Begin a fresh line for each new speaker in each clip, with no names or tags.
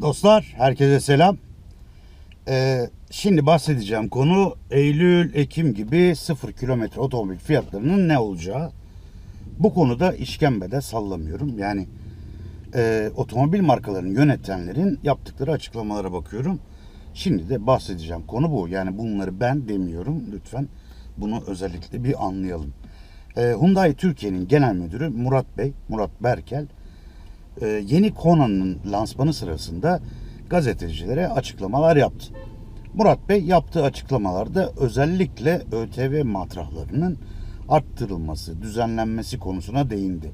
Dostlar, herkese selam. Ee, şimdi bahsedeceğim konu Eylül, Ekim gibi sıfır kilometre otomobil fiyatlarının ne olacağı. Bu konuda işkembede sallamıyorum. Yani e, otomobil markalarının yönetenlerin yaptıkları açıklamalara bakıyorum. Şimdi de bahsedeceğim konu bu. Yani bunları ben demiyorum. Lütfen bunu özellikle bir anlayalım. Ee, Hyundai Türkiye'nin genel müdürü Murat Bey, Murat Berkel, e, yeni Kona'nın lansmanı sırasında gazetecilere açıklamalar yaptı. Murat Bey yaptığı açıklamalarda özellikle ÖTV matrahlarının arttırılması, düzenlenmesi konusuna değindi.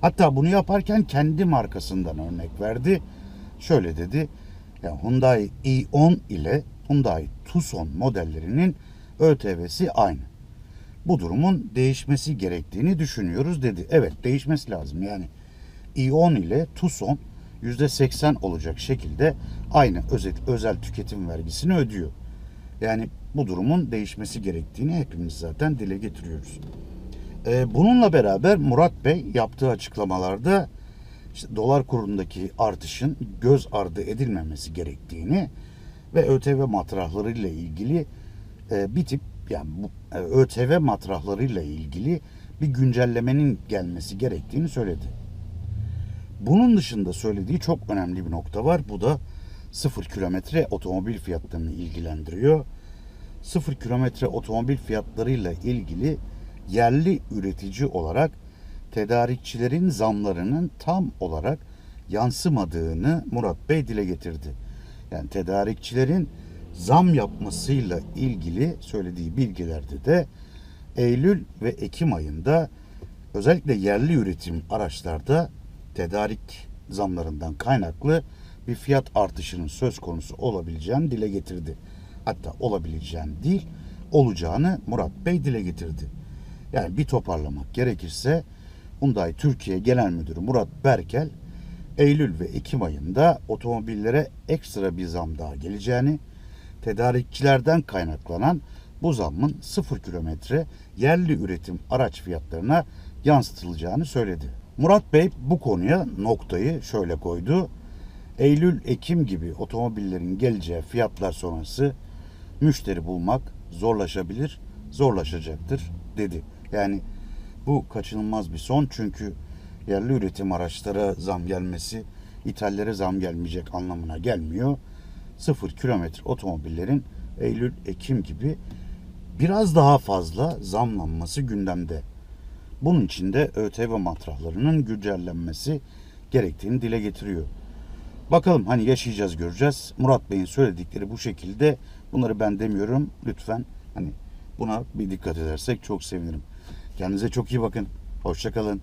Hatta bunu yaparken kendi markasından örnek verdi. Şöyle dedi, ya Hyundai i10 ile Hyundai Tucson modellerinin ÖTV'si aynı. Bu durumun değişmesi gerektiğini düşünüyoruz dedi. Evet değişmesi lazım yani i10 ile Tucson %80 olacak şekilde aynı özel, özel tüketim vergisini ödüyor. Yani bu durumun değişmesi gerektiğini hepimiz zaten dile getiriyoruz. Ee, bununla beraber Murat Bey yaptığı açıklamalarda işte dolar kurundaki artışın göz ardı edilmemesi gerektiğini ve ÖTV matrahlarıyla ilgili e, bir tip yani bu e, ÖTV matrahlarıyla ilgili bir güncellemenin gelmesi gerektiğini söyledi. Bunun dışında söylediği çok önemli bir nokta var. Bu da sıfır kilometre otomobil fiyatlarını ilgilendiriyor. Sıfır kilometre otomobil fiyatlarıyla ilgili yerli üretici olarak tedarikçilerin zamlarının tam olarak yansımadığını Murat Bey dile getirdi. Yani tedarikçilerin zam yapmasıyla ilgili söylediği bilgilerde de Eylül ve Ekim ayında özellikle yerli üretim araçlarda tedarik zamlarından kaynaklı bir fiyat artışının söz konusu olabileceğini dile getirdi. Hatta olabileceğini değil, olacağını Murat Bey dile getirdi. Yani bir toparlamak gerekirse Hyundai Türkiye Genel Müdürü Murat Berkel Eylül ve Ekim ayında otomobillere ekstra bir zam daha geleceğini, tedarikçilerden kaynaklanan bu zammın sıfır kilometre yerli üretim araç fiyatlarına yansıtılacağını söyledi. Murat Bey bu konuya noktayı şöyle koydu. Eylül-Ekim gibi otomobillerin geleceği fiyatlar sonrası müşteri bulmak zorlaşabilir, zorlaşacaktır dedi. Yani bu kaçınılmaz bir son çünkü yerli üretim araçlara zam gelmesi İtalya'ya zam gelmeyecek anlamına gelmiyor. Sıfır kilometre otomobillerin Eylül-Ekim gibi biraz daha fazla zamlanması gündemde. Bunun için de ÖTV matrahlarının güncellenmesi gerektiğini dile getiriyor. Bakalım hani yaşayacağız göreceğiz. Murat Bey'in söyledikleri bu şekilde. Bunları ben demiyorum. Lütfen hani buna bir dikkat edersek çok sevinirim. Kendinize çok iyi bakın. Hoşçakalın.